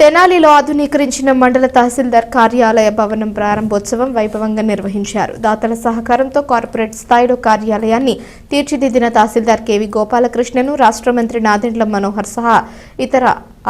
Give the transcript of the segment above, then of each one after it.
తెనాలిలో ఆధునీకరించిన మండల తహసీల్దార్ కార్యాలయ భవనం ప్రారంభోత్సవం వైభవంగా నిర్వహించారు. దాతల సహకారంతో కార్పొరేట్ స్థాయిలో కార్యాలయాన్ని తీర్చిదిద్దిన తహసీల్దార్ కెవి గోపాలకృష్ణను రాష్ట్ర మంత్రి నాదెండ్ల మనోహర్ సహా ఇతర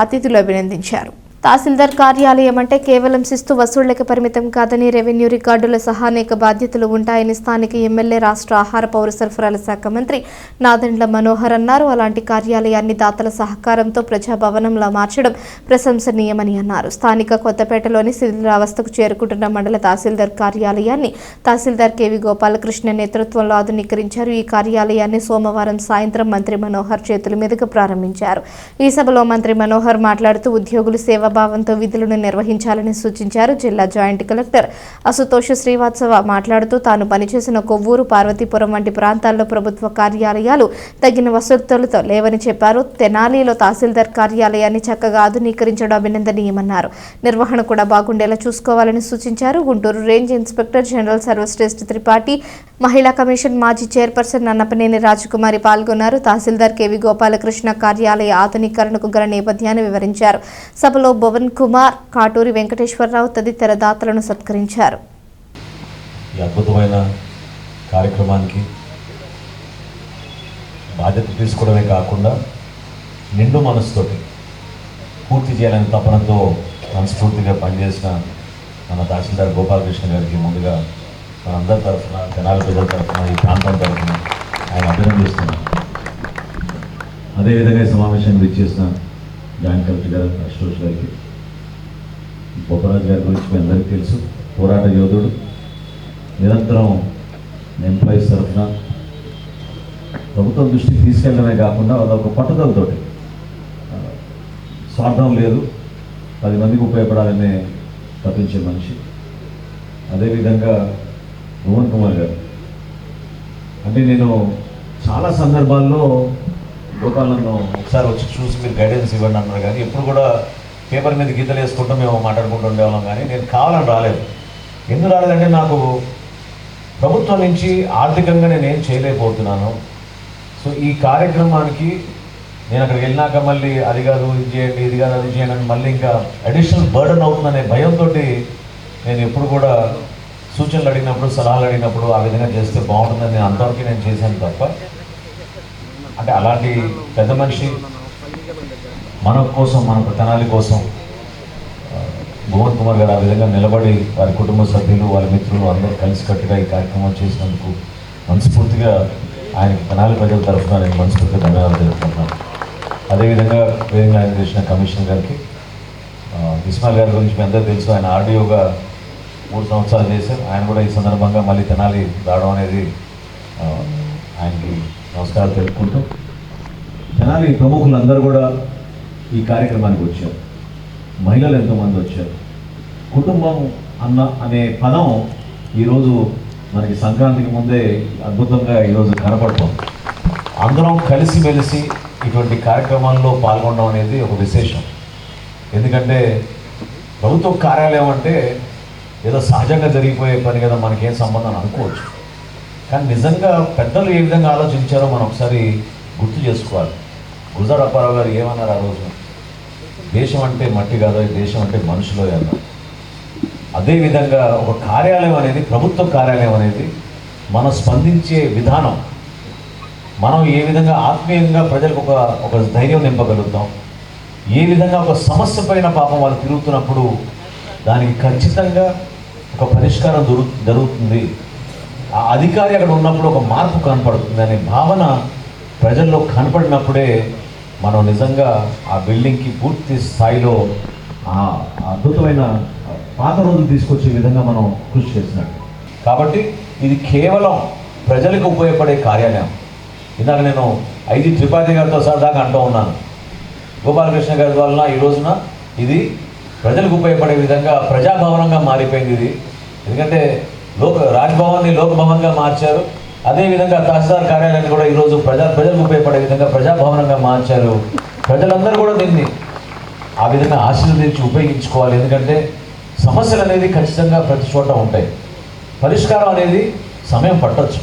అతిథులు అభినందించారు. తహసీల్దార్ కార్యాలయం అంటే కేవలం శిస్తు వసూళ్ళకు పరిమితం కాదని రెవెన్యూ రికార్డుల సహా అనేక బాధ్యతలు ఉంటాయని స్థానిక ఎమ్మెల్యే రాష్ట్ర ఆహార పౌర సరఫరాల శాఖ మంత్రి నాదెండ్ల మనోహర్ అన్నారు. అలాంటి కార్యాలయాన్ని దాతల సహకారంతో ప్రజాభవనంలా మార్చడం ప్రశంసనీయమని అన్నారు. స్థానిక కొత్తపేటలోని శిథిలావస్థకు చేరుకుంటున్న మండల తహసీల్దార్ కార్యాలయాన్ని తహసీల్దార్ కేవి గోపాలకృష్ణ నేతృత్వంలో ఆధునీకరించారు. ఈ కార్యాలయాన్ని సోమవారం సాయంత్రం మంత్రి మనోహర్ చేతుల మీదుగా ప్రారంభించారు. ఈ సభలో మంత్రి మనోహర్ మాట్లాడుతూ ఉద్యోగులు సేవ సేవాభావంతో విధులను నిర్వహించాలని సూచించారు జిల్లా జాయింట్ కలెక్టర్. అసుతోష్ శ్రీవాత్సవ మాట్లాడుతూ తాను పనిచేసిన కొవ్వూరు పార్వతీపురం వంటి ప్రాంతాల్లో ప్రభుత్వ కార్యాలయాలు తగిన వసతులతో లేవని చెప్పారు. తెనాలిలో తహసీల్దార్ కార్యాలయాన్ని చక్కగా ఆధునీకరించడం అభినందనీయమన్నారు. నిర్వహణ కూడా బాగుండేలా చూసుకోవాలని సూచించారు. Guntur range inspector general Sarvashreshth Tripathi మహిళా కమిషన్ మాజీ చైర్పర్సన్ నన్నపనేని రాజకుమారి పాల్గొన్నారు. తహసీల్దార్ కేవి గోపాలకృష్ణ కార్యాలయ ఆధునీకరణకు గల నేపథ్యాన్ని వివరించారు. సభలో భువన్ కుమార్ కాటూరి వెంకటేశ్వరరావు తదితర దాతలను సత్కరించారు. ఈ అద్భుతమైన కార్యక్రమానికి బాధ్యత తీసుకోవడమే కాకుండా నిండు మనసుతోటి పూర్తి చేయాలని తపనతో మనస్ఫూర్తిగా పనిచేసిన మన తహసీల్దార్ గోపాలకృష్ణ గారికి ముందుగా మనందరి తరఫున తెనాలి ప్రజల తరఫున ఈ ప్రాంతం తరఫున ఆయన అభినందిస్తున్నాను. అదేవిధంగా సమావేశానికి విచ్చేసిన జాయింట్ కలెక్టర్ గారు అశోష్ గారికి. బొప్పరాజు గారి గురించి మీ అందరికీ తెలుసు. పోరాట యోధుడు. నిరంతరం ఎంప్లాయీస్ తరఫున ప్రభుత్వం దృష్టికి తీసుకెళ్ళడమే కాకుండా అదొక పట్టుదలతోటి స్వార్థం లేదు. పది మందికి ఉపయోగపడాలనే తప్పించే మనిషి. అదేవిధంగా భువన్ కుమార్ గారు. అంటే నేను చాలా సందర్భాల్లో గోపాల్ నన్ను ఒకసారి వచ్చి చూసి మీరు గైడెన్స్ ఇవ్వండి అన్నారు. కానీ ఎప్పుడు కూడా పేపర్ మీద గీతలు వేసుకుంటూ మేము మాట్లాడుకుంటూ ఉండేవాళ్ళం. కానీ నేను కావాలని రాలేదు. ఎందుకు రాలేదంటే నాకు ప్రభుత్వం నుంచి ఆర్థికంగా నేను ఏం చేయలేకపోతున్నాను. సో ఈ కార్యక్రమానికి నేను అక్కడికి వెళ్ళినాక మళ్ళీ అది కాదు ఇది చేయండి ఇది కాదు అది చేయండి అని మళ్ళీ ఇంకా అడిషనల్ బర్డన్ అవుతుందనే భయంతో నేను ఎప్పుడు కూడా సూచనలు అడిగినప్పుడు సలహాలు అడిగినప్పుడు ఆ విధంగా చేస్తే బాగుంటుందని అంతవరకు నేను చేశాను తప్ప అంటే అలాంటి పెద్ద మనిషి మన కోసం మన తెనాలి కోసం భువన్ కుమార్ గారు ఆ విధంగా నిలబడి వారి కుటుంబ సభ్యులు వారి మిత్రులు అందరూ కలిసికట్టుగా ఈ కార్యక్రమం చేసినందుకు మనస్ఫూర్తిగా ఆయనకి తెనాలి ప్రజల తరఫున నేను మనస్ఫూర్తిగా ధన్యవాదాలు తెలుపుతున్నాను అదేవిధంగా వేదిక ఆయన చేసిన కమిషనర్ గారికి విస్మాల్ ఇస్మాయిల్ గారి గురించి మీ అందరూ తెలుసు ఆయన ఆర్డీఓగా మూడు సంవత్సరాలు చేశారు. ఆయన కూడా ఈ సందర్భంగా మళ్ళీ తెనాలి రావడం అనేది ఆయనకి నమస్కారాలు తెలుపుకుంటూ తెనాలి ప్రముఖులందరూ కూడా ఈ కార్యక్రమానికి వచ్చారు. మహిళలు ఎంతోమంది వచ్చారు. కుటుంబం అన్న అనే పదం ఈరోజు మనకి సంక్రాంతికి ముందే అద్భుతంగా ఈరోజు కనపడుతుంది. అందరం కలిసిమెలిసి ఇటువంటి కార్యక్రమాల్లో పాల్గొనడం అనేది ఒక విశేషం. ఎందుకంటే ప్రభుత్వ కార్యాలయం అంటే ఏదో సహజంగా జరిగిపోయే పని కదా మనకేం సంబంధం అనుకోవచ్చు. కానీ నిజంగా పెద్దలు ఏ విధంగా ఆలోచించారో మనం ఒకసారి గుర్తు చేసుకోవాలి. గుజర్ అప్పారావు గారు ఏమన్నారు ఆ రోజు? దేశం అంటే మట్టి కాదు దేశం అంటే మనుషులు అన్నారు. అదేవిధంగా ఒక కార్యాలయం అనేది ప్రభుత్వ కార్యాలయం అనేది మనం స్పందించే విధానం. మనం ఏ విధంగా ఆత్మీయంగా ప్రజలకు ఒక ఒక ధైర్యం నింపగలుగుతాం? ఏ విధంగా ఒక సమస్య పైన పాపం వాళ్ళు తిరుగుతున్నప్పుడు దానికి ఖచ్చితంగా ఒక పరిష్కారం దొరు జరుగుతుంది. ఆ అధికారి అక్కడ ఉన్నప్పుడు ఒక మార్పు కనపడుతుంది అనే భావన ప్రజల్లో కనపడినప్పుడే మనం నిజంగా ఆ బిల్డింగ్కి పూర్తి స్థాయిలో ఆ అద్భుతమైన పాత రోజులు తీసుకొచ్చే విధంగా మనం కృషి చేసినట్టు. కాబట్టి ఇది కేవలం ప్రజలకు ఉపయోగపడే కార్యాలయం. ఇందాక నేను ఐదు త్రిపాఠి గారితో సరదాగా అంటూ ఉన్నాను. గోపాలకృష్ణ గారి వలన ఈ రోజున ఇది ప్రజలకు ఉపయోగపడే విధంగా ప్రజాభవనంగా మారిపోయింది ఇది. ఎందుకంటే లోక రాజ్భవన్ని లోకభవన్గా మార్చారు. అదేవిధంగా తహసీల్దార్ కార్యాలయాన్ని కూడా ఈరోజు ప్రజా ప్రజలకు ఉపయోగపడే విధంగా ప్రజాభవనంగా మార్చారు. ప్రజలందరూ కూడా దీన్ని ఆ విధంగా ఆశీర్వదించి ఉపయోగించుకోవాలి. ఎందుకంటే సమస్యలు అనేది ఖచ్చితంగా ప్రతి చోట ఉంటాయి. పరిష్కారం అనేది సమయం పట్టచ్చు.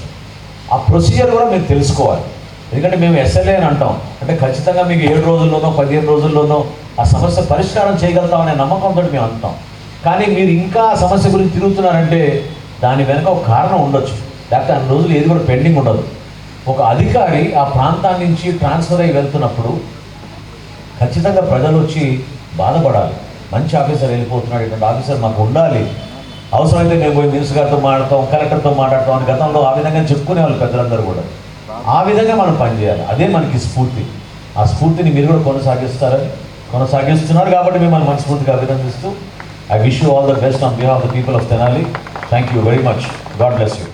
ఆ ప్రొసీజర్ కూడా మీరు తెలుసుకోవాలి. ఎందుకంటే మేము ఎస్ఎల్ఏ అని అంటాం. అంటే ఖచ్చితంగా మీకు ఏడు రోజుల్లోనో పదిహేను రోజుల్లోనో ఆ సమస్య పరిష్కారం చేయగలుగుతామనే నమ్మకంతో మేము అంటాం కానీ మీరు ఇంకా ఆ సమస్య గురించి తిరుగుతున్నారంటే దాని వెనక ఒక కారణం ఉండొచ్చు. లేకపోతే అన్ని రోజులు ఏది కూడా పెండింగ్ ఉండదు. ఒక అధికారి ఆ ప్రాంతాన్ని నుంచి ట్రాన్స్ఫర్ అయ్యి వెళ్తున్నప్పుడు ఖచ్చితంగా ప్రజలు వచ్చి బాధపడాలి. మంచి ఆఫీసర్ వెళ్ళిపోతున్నాడు ఇటువంటి ఆఫీసర్ మాకు ఉండాలి. అవసరమైతే మేము పోయి మినిస్టర్ గారితో మాట్లాడతాం కలెక్టర్తో మాట్లాడతాం అని గతంలో ఆ విధంగా చెప్పుకునే వాళ్ళు పెద్దలందరూ కూడా. ఆ విధంగా మనం పనిచేయాలి. అదే మనకి స్ఫూర్తి. ఆ స్ఫూర్తిని మీరు కూడా కొనసాగిస్తారని. కొనసాగిస్తున్నారు కాబట్టి మిమ్మల్ని మనస్ఫూర్తిగా అభినందిస్తూ I wish you all the best on behalf the people of Tenali thank you very much God bless you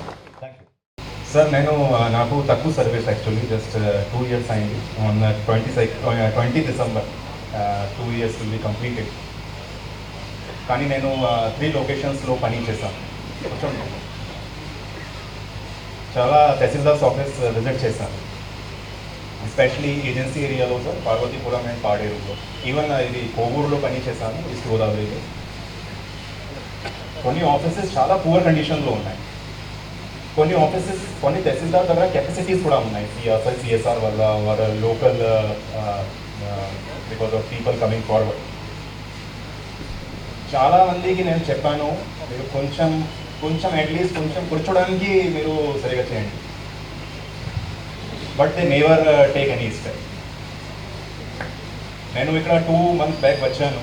sir నేను నాకు తక్కువ service actually just two years అయింది. On twenty twenty December two years will be completed కానీ నేను three లొకేషన్స్లో పని చేశాను కొంచెం చాలా తహసీల్దార్స్ ఆఫీస్ విజిట్ చేశాను ఎస్పెషలీ ఏజెన్సీ ఏరియాలో సార్ పార్వతీపురం అండ్ పాడేరులో. ఈవెన్ ఇది కోవూరులో పని చేశాను ఈస్ట్ గోదావరిలో. కొన్ని ఆఫీసెస్ చాలా పూర్ కండిషన్లో ఉన్నాయి. కొన్ని ఆఫీసెస్ కొన్ని తహసీల్దార్ దగ్గర కెపాసిటీస్ కూడా ఉన్నాయి. సిఎస్ఐ సిఎస్ఆర్ వల్ల వారు local because of people coming forward చాలా మందికి నేను చెప్పాను మీరు కొంచెం కొంచెం అట్లీస్ట్ కొంచెం కూర్చోడానికి మీరు సరిగా చేయండి. But they never take any step నేను ఇక్కడ టూ మంత్స్ బ్యాక్ వచ్చాను.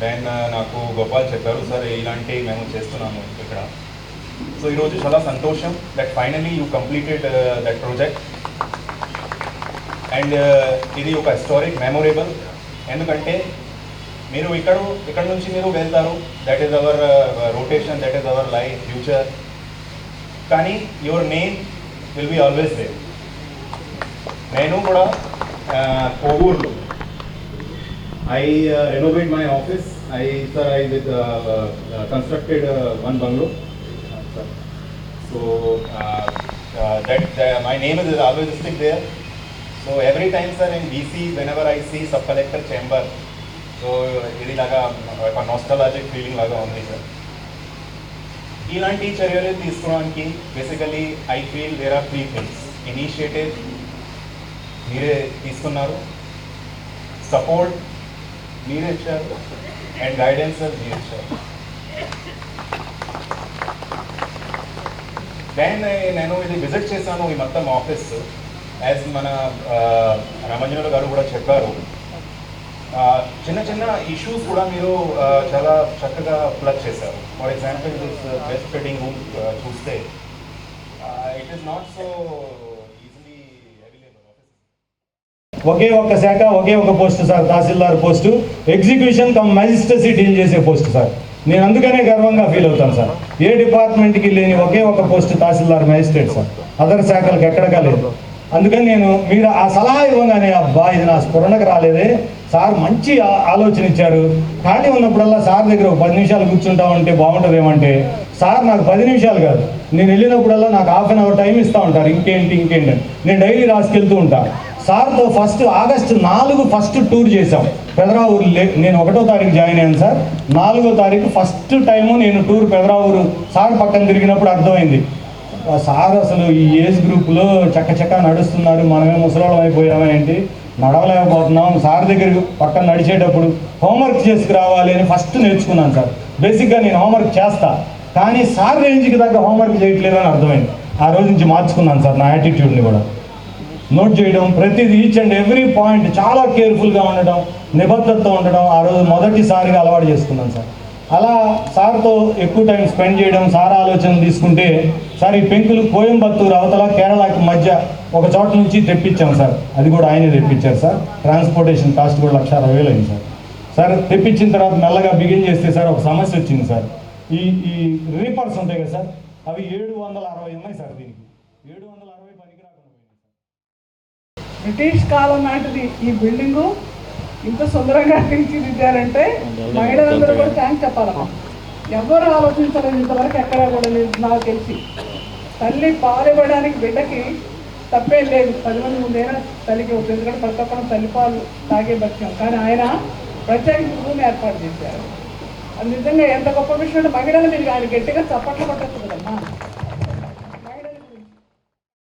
దెన్ uh, నాకు గోపాల్ చెప్పారు సరే ఇలాంటి మేము చేస్తున్నాము ఇక్కడ. సో ఈరోజు చాలా సంతోషం that finally you completed that project and ఇది ఒక హిస్టారిక్ మెమొరేబుల్ ఎందుకంటే మీరు ఇక్కడ ఇక్కడ నుంచి మీరు వెళ్తారు. That is our rotation that is our life future కానీ your name will be always they నేను కూడా uh, కోవూరులో I uh, renovate my office. I sir I did, uh, uh, constructed uh, one bungalow. Uh. So uh, uh, that, that my name is always stick there. So every time sir in BC whenever I see sub collector chamber, so ఇది లాగా ఒక నాస్టలాజిక్ feeling లాగా ఉంది sir ఇలాంటి చర్యలు తీసుకోవడానికి basically I feel there are three things initiative మీరే తీసుకున్నారు సపోర్ట్ మీరే ఇచ్చారు. అండ్ గైడెన్స్ మీరు ఇచ్చారు. దెన్ నేను ఇది విజిట్ చేశాను ఈ మొత్తం ఆఫీస్ యాజ్ మన రామంజనులు గారు కూడా చెప్పారు. చిన్న చిన్న ఇష్యూస్ కూడా మీరు చాలా చక్కగా ప్లగ్ చేశారు. For example this best fitting room చూస్తే. ఇట్ ఈస్ నాట్ సో ఒకే ఒక్క శాఖ ఒకే ఒక post sir tahsildar post. Execution cum magistracy deal చేసే పోస్ట్ సార్. నేను అందుకనే గర్వంగా ఫీల్ అవుతాను సార్. ఏ డిపార్ట్మెంట్కి లేని ఒకే ఒక post tahsildar magistrate sir. Other శాఖలకు ఎక్కడికా లేదు అందుకని నేను మీరు ఆ సలహా ఇవ్వగానే అబ్బా ఇది నా స్ఫురణకు రాలేదే. సార్ మంచి ఆలోచన ఇచ్చారు ఖాళీ ఉన్నప్పుడల్లా సార్ దగ్గర ఒక పది నిమిషాలు కూర్చుంటా ఉంటే బాగుంటుంది ఏమంటే సార్ నాకు పది నిమిషాలు కాదు. నేను వెళ్ళినప్పుడల్లా నాకు హాఫ్ అన్ అవర్ టైం ఇస్తూ ఉంటారు. ఇంకేంటి ఇంకేంటి నేను డైలీ రాసుకెళ్తూ ఉంటాను సార్తో ఫస్ట్ ఆగస్టు నాలుగు ఫస్ట్ టూర్ చేశాం. పెదరావూరు లే నేను ఒకటో తారీఖు జాయిన్ అయ్యాను సార్. నాలుగో తారీఖు ఫస్ట్ టైము నేను టూర్ పెదరావూరు సార్ పక్కన తిరిగినప్పుడు అర్థమైంది. సార్ అసలు ఈ ఏజ్ గ్రూప్లో చక్క చక్క నడుస్తున్నారు మనమే ముసలోళం అయిపోయామా ఏంటి? నడవలేకపోతున్నాం. సార్ దగ్గర పక్కన నడిచేటప్పుడు హోంవర్క్ చేసుకురావాలి అని ఫస్ట్ నేర్చుకున్నాను సార్. బేసిక్గా నేను హోంవర్క్ చేస్తా. కానీ సార్ రేంజ్కి తగ్గ హోంవర్క్ చేయట్లేదు అని అర్థమైంది. ఆ రోజు నుంచి మార్చుకున్నాను సార్ నా యాటిట్యూడ్ని కూడా. నోట్ చేయడం ప్రతిదీ ఈచ్ అండ్ ఎవ్రీ పాయింట్ చాలా కేర్ఫుల్గా ఉండడం నిబద్ధతతో ఉండడం ఆ రోజు మొదటిసారిగా అలవాటు చేసుకున్నాను సార్. అలా సార్తో ఎక్కువ టైం స్పెండ్ చేయడం సార్ ఆలోచన తీసుకుంటే సార్ ఈ పెంకులు కోయంబత్తూరు అవతల కేరళకి మధ్య ఒక చోట నుంచి తెప్పించాం సార్. అది కూడా ఆయనే తెప్పించారు సార్. ట్రాన్స్పోర్టేషన్ కాస్ట్ కూడా లక్ష అరవై వేలు అయింది సార్. సార్ తెప్పించిన తర్వాత మెల్లగా బిగిన్ చేస్తే సార్ ఒక సమస్య వచ్చింది సార్. ఈ ఈ రీపర్స్ ఉంటాయి కదా సార్ అవి ఏడు వందల అరవై ఉన్నాయి సార్ దీనికి. ఏడు వందల అరవై పనికి రాకుండా పోయింది సార్ బ్రిటిష్ కాలం నాటిది ఈ బిల్డింగు. ఇంత సుందరంగా తీర్చిదిద్దారంటే మహిళలందరూ కూడా థ్యాంక్స్ చెప్పాలమ్మా ఎవరు ఆలోచించలేదు ఇంతవరకు ఎక్కడా కూడా లేదు నాకు తెలిసి. తల్లి పాలివ్వడానికి బిడ్డకి తప్పేం లేదు. పది మంది ముందైనా తల్లికి ఒక ఎందుకంటే ప్రతి ఒక్కరు తల్లి పాలు తాగే బతికాం. కానీ ఆయన ప్రత్యేక భూమి ఏర్పాటు చేశారు. అది నిజంగా ఎంత గొప్ప విషయం అంటే మహిళలు మీరు ఆయన గట్టిగా చప్పట్లు కొట్టచ్చు కదమ్మా.